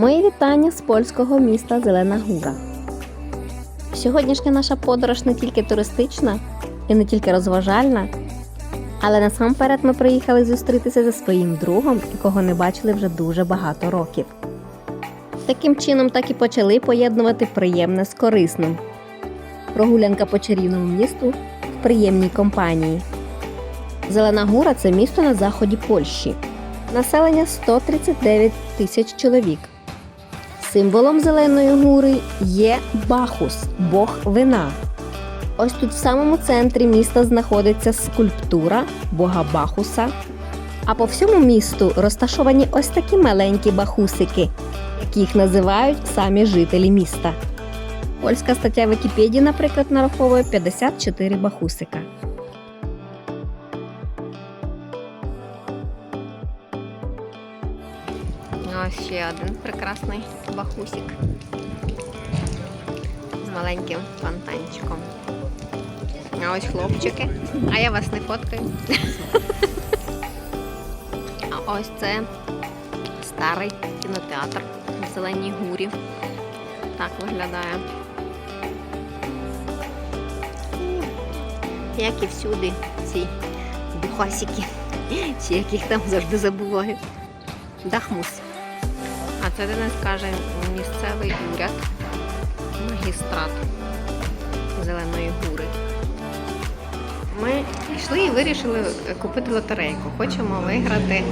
Мої вітання з польського міста Зелена Гура. Сьогоднішня наша подорож не тільки туристична і не тільки розважальна, але насамперед ми приїхали зустрітися зі своїм другом, якого не бачили вже дуже багато років. Таким чином так і почали поєднувати приємне з корисним. Прогулянка по чарівному місту в приємній компанії. Зелена Гура це місто на заході Польщі. Населення 139 тисяч чоловік. Символом Зеленої гури є Бахус, бог вина. Ось тут в самому центрі міста знаходиться скульптура бога Бахуса. А по всьому місту розташовані ось такі маленькі бахусики, яких називають самі жителі міста. Польська стаття Вікіпедії, наприклад, нараховує 54 бахусика. Ще один прекрасний бахусик з маленьким фонтанчиком. А ось хлопчики. А я вас не фоткаю. А ось це старий кінотеатр в Зеленій Гурі. Так виглядає. Як і всюди ці бухасики, чи яких там завжди забуваю. Дахмус. Це Денис каже місцевий уряд, магістрат Зеленої гури. Ми йшли і вирішили купити лотерейку. Хочемо виграти.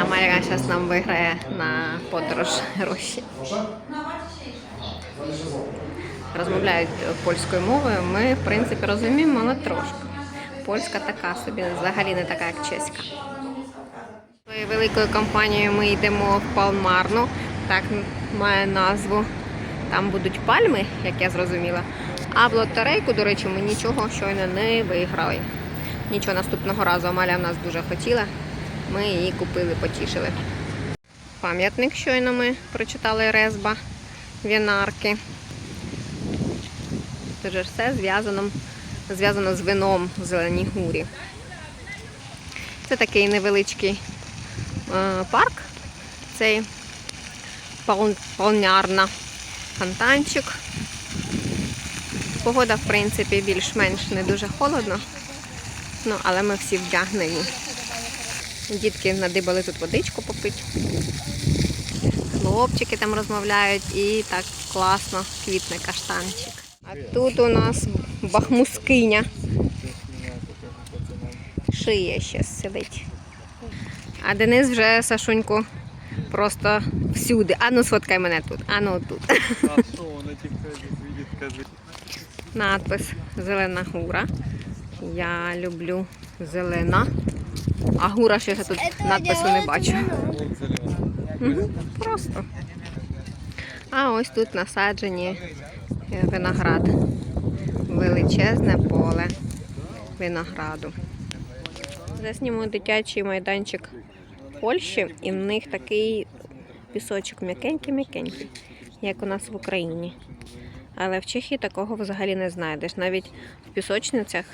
А Марія зараз нам виграє на подорож гроші. Розмовляють польською мовою. Ми, в принципі, розуміємо, але трошки. Польська така собі, взагалі не така, як чеська. Великою компанією ми йдемо в Палмарну, так має назву. Там будуть пальми, як я зрозуміла. А в лотерейку, до речі, ми нічого щойно не виграли. Нічого наступного разу Амаля в нас дуже хотіла. Ми її купили, потішили. Пам'ятник щойно ми прочитали Резба, Вінарки. Це все зв'язано, зв'язано з вином в Зеленій Гурі. Це такий невеличкий е, парк. Цей полнярна фонтанчик. Погода, в принципі, більш-менш не дуже холодно. Ну, але ми всі вдягнені. Дітки надибали тут водичку попити. Хлопчики там розмовляють і так класно квітне каштанчик. А тут у нас бахмускиня. Шиє ще сидить. А Денис вже Сашуньку просто всюди. Ану, сфоткай мене тут. Ану тут. А. Надпис Зелена гура. Я люблю зелена. А гура ще я тут надпису не бачу. Просто. А ось тут насаджені виноград. Величезне поле винограду. Засніму дитячий майданчик Польщі, і в них такий пісочок м'якенький-м'якенький, як у нас в Україні. Але в Чехії такого взагалі не знайдеш. Навіть в пісочницях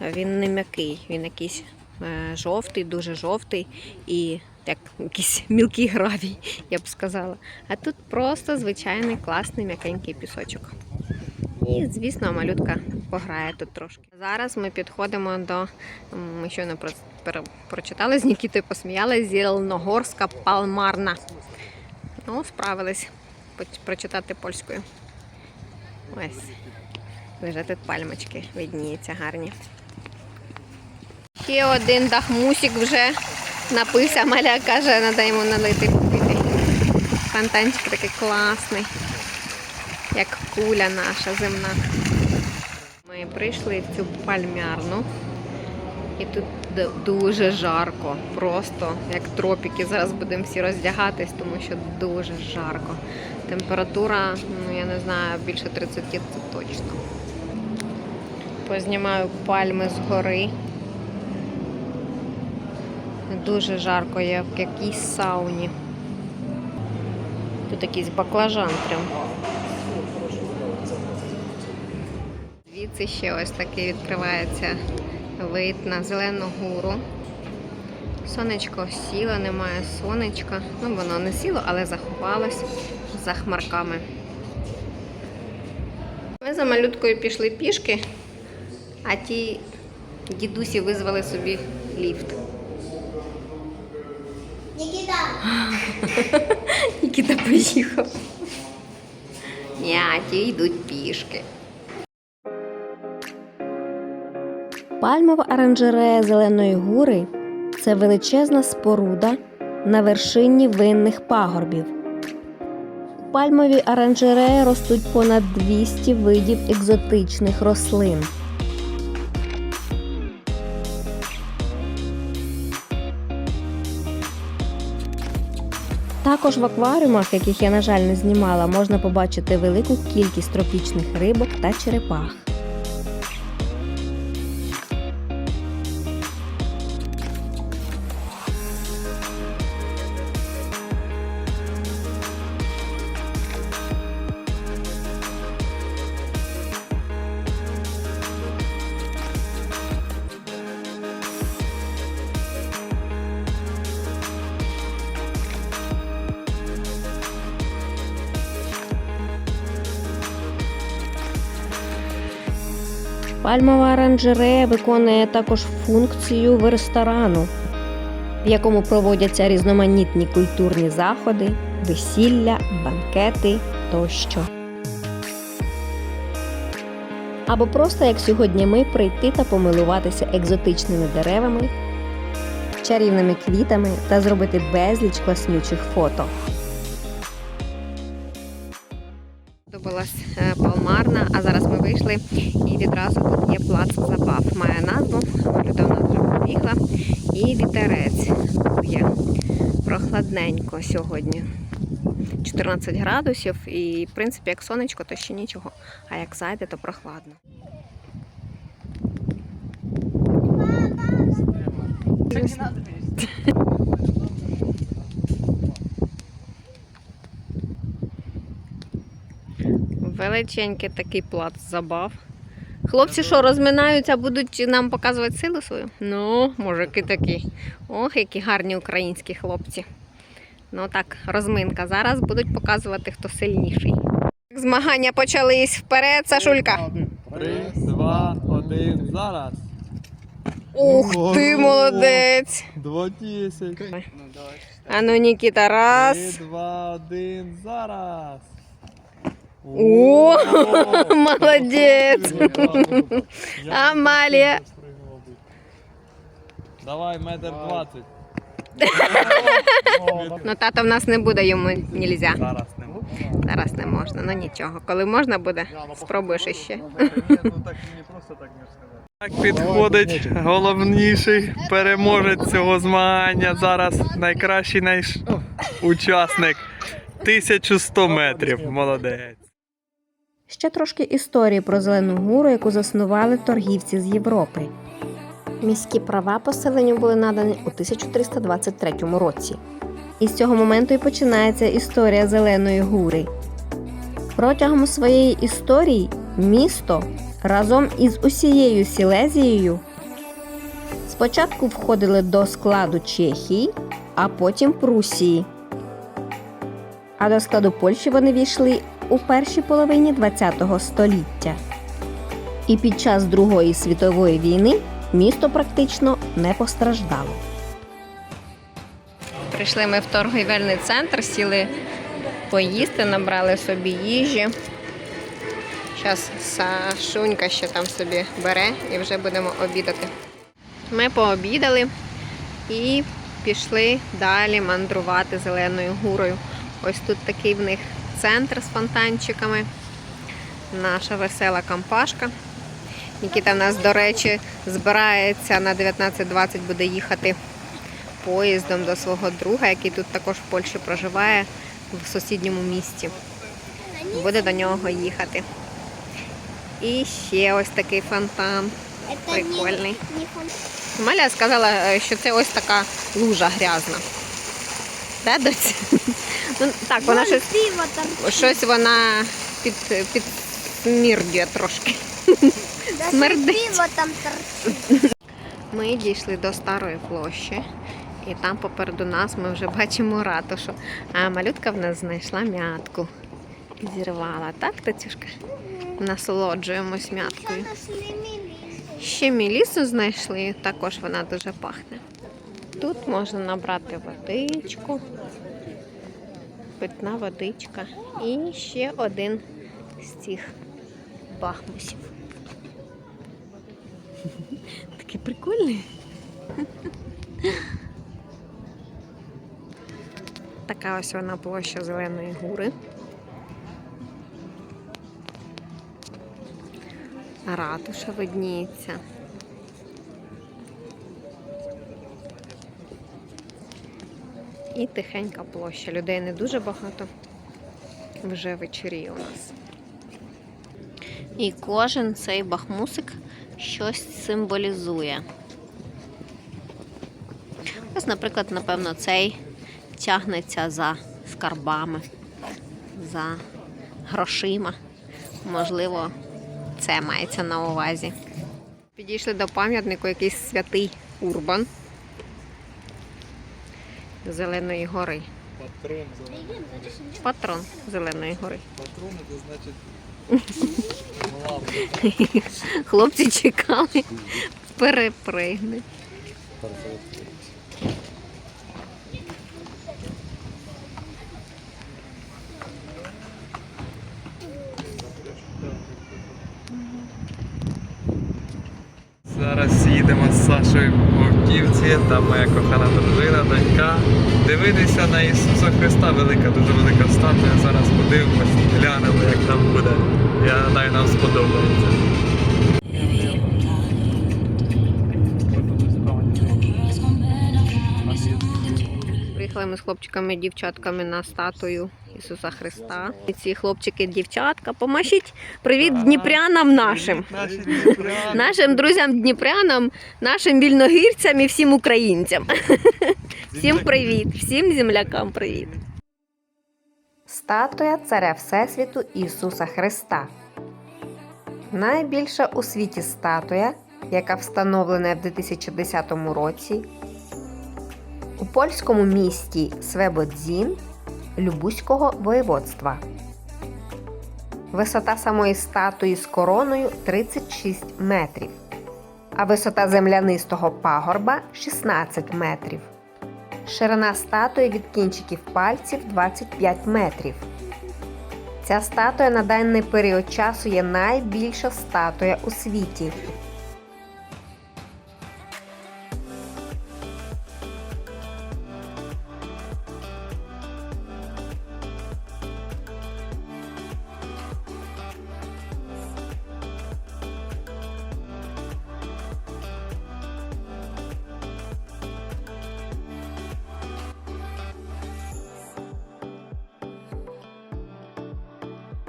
він не м'який, він якийсь е, жовтий, дуже жовтий і як якийсь мілкий гравій, я б сказала. А тут просто звичайний класний м'якенький пісочок. І, звісно, малютка пограє тут трошки. Зараз ми підходимо до. Ми щойно прочитали з Нікітою, посміялися Зеленогорська палмарна. Ну, справились прочитати польською. Ось. Вже тут пальмочки видніються гарні. Ще один дахмусик вже напився. Маля каже, треба йому налити купити. Фонтанчик такий класний, як куля наша земна. Ми прийшли в цю пальмярну. І тут дуже жарко, просто як тропіки. Зараз будемо всі роздягатись, тому що дуже жарко. Температура, ну я не знаю, більше 30 це точно. Познімаю пальми з гори. Дуже жарко, я в якійсь сауні. Тут якийсь баклажан прям. Звідси ще ось такий відкривається вид на зелену гору. Сонечко сіло, немає сонечка. Ну, воно не сіло, але заховалось за хмарками. Ми за малюткою пішли пішки, а ті дідусі визвали собі ліфт. Никита, Нікіта поїхав. Ні, а ті йдуть пішки. Пальмова оранжерея Зеленої гури це величезна споруда на вершині винних пагорбів. У пальмовій оранжереї ростуть понад 200 видів екзотичних рослин. Також в акваріумах, яких я, на жаль, не знімала, можна побачити велику кількість тропічних рибок та черепах. Пальмова оранжерея виконує також функцію в ресторану, в якому проводяться різноманітні культурні заходи, весілля, банкети тощо. Або просто як сьогодні ми прийти та помилуватися екзотичними деревами, чарівними квітами та зробити безліч класнючих фото. Сподобалась е, Палмарна, вийшли і відразу тут є плац забав. Має назву, Малюда в нас вже побігла. І вітерець є прохладненько сьогодні. 14 градусів і, в принципі, як сонечко, то ще нічого. А як зайде, то прохладно. Величенький такий плац забав. Хлопці, що розминаються, будуть нам показувати силу свою? Ну, мужики такі. Ох, які гарні українські хлопці. Ну так, розминка. Зараз будуть показувати, хто сильніший. Змагання почались вперед, Сашулька. Три, два, один, зараз. Ух ти, молодець! Два десять. А ну, Нікіта, раз. Три, два, один, зараз. О, молодець. Амалія. Давай, метр двадцять. Ну, тато в нас не буде, йому нельзя. Зараз не можу. Зараз не можна, ну нічого. Коли можна буде, спробуєш іще. Ну сказати. Так підходить головніший переможець цього змагання. Зараз найкращий наш учасник. 1100 метрів. Молодець. Ще трошки історії про зелену гуру, яку заснували торгівці з Європи. Міські права поселенню були надані у 1323 році. І з цього моменту і починається історія Зеленої гури. Протягом своєї історії місто разом із усією Сілезією спочатку входили до складу Чехії, а потім Прусії. А до складу Польщі вони війшли у першій половині ХХ століття. І під час Другої світової війни місто практично не постраждало. Прийшли ми в торгівельний центр, сіли поїсти, набрали собі їжі. Зараз Сашунька ще там собі бере і вже будемо обідати. Ми пообідали і пішли далі мандрувати зеленою гурою. Ось тут такий в них центр з фонтанчиками. Наша весела кампашка. Нікіта в нас, до речі, збирається на 19.20 буде їхати поїздом до свого друга, який тут також в Польщі проживає в сусідньому місті. Буде до нього їхати. І ще ось такий фонтан. фон- Маля сказала, е, що це ось така лужа грязна. Да, доць? Ну, так, вона Вон щось, щось вона під, підсмірдює трошки. Смердить. там. Ми дійшли до старої площі І там попереду нас ми вже бачимо ратушу. А малютка в нас знайшла м'ятку. Зірвала, так, Тацюшка? Насолоджуємось м'яткою. Ще мілісу знайшли, також вона дуже пахне. Тут можна набрати водичку, питна водичка. І ще один з цих бахмусів. Такий прикольний. Така ось вона площа Зеленої гури. Ратуша видніється. І тихенька площа. Людей не дуже багато. Вже вечоріє у нас. І кожен цей бахмусик щось символізує. Ось, наприклад, напевно, цей тягнеться за скарбами, за грошима. Можливо, це мається на увазі. Підійшли до пам'ятнику якийсь святий Урбан Зеленої гори. Патрон зелений. Патрон Зеленої гори. Патрон це значить. Хлопці чекали, перепригни. Зараз їдемо з Сашою в Овківці, там моя кохана дружина, донька. Дивитися на Ісуса Христа, велика, дуже велика статуя. Зараз подивимось, глянемо, як там буде. Я гадаю, нам сподобається. Хлопчиками дівчатками на статую Ісуса Христа. І ці хлопчики, дівчатка, помашіть привіт дніпрянам нашим. Нашим друзям дніпрянам, нашим вільногірцям і всім українцям. Всім привіт, всім землякам привіт. Статуя царя Всесвіту Ісуса Христа. Найбільша у світі статуя, яка встановлена в 2010 році у польському місті Свебодзін Любузького воєводства. Висота самої статуї з короною 36 метрів, а висота землянистого пагорба 16 метрів. Ширина статуї від кінчиків пальців 25 метрів. Ця статуя на даний період часу є найбільша статуя у світі.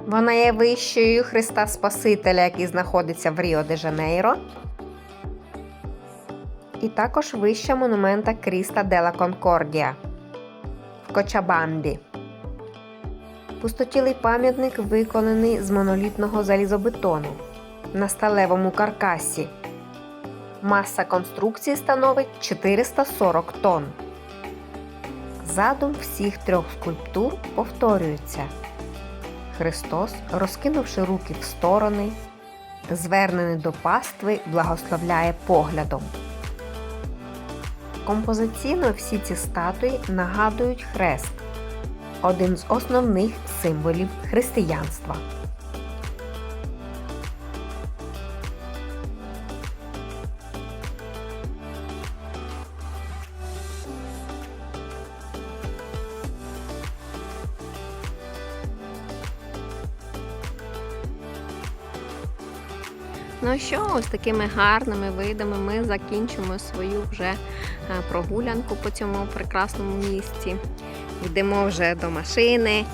Вона є вищою Христа Спасителя, який знаходиться в Ріо де Жанейро. І також вища монумента Кріста Дела Конкордія в Кочабамбі. Пустотілий пам'ятник виконаний з монолітного залізобетону на сталевому каркасі. Маса конструкції становить 440 тонн. Задум всіх трьох скульптур повторюється. Христос, розкинувши руки в сторони, звернений до пастви, благословляє поглядом. Композиційно всі ці статуї нагадують хрест один з основних символів християнства. Що, ось такими гарними видами ми закінчимо свою вже е, прогулянку по цьому прекрасному місці. Йдемо вже до машини.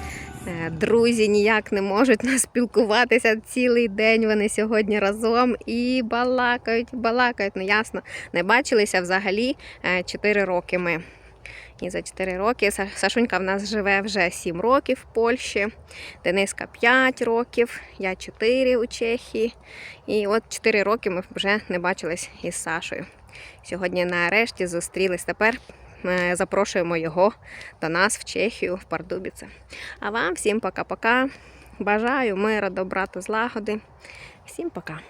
Е, Друзі ніяк не можуть наспілкуватися цілий день. Вони сьогодні разом і балакають, балакають. Ну ясно, не бачилися взагалі 4 роки ми. І за 4 роки Сашунька в нас живе вже 7 років в Польщі, Дениска 5 років, я 4 у Чехії. І от 4 роки ми вже не бачились із Сашою. Сьогодні нарешті зустрілись. Тепер е, запрошуємо його до нас в Чехію, в Пардубіце. А вам всім пока-пока. Бажаю мира, добра та злагоди. Всім пока.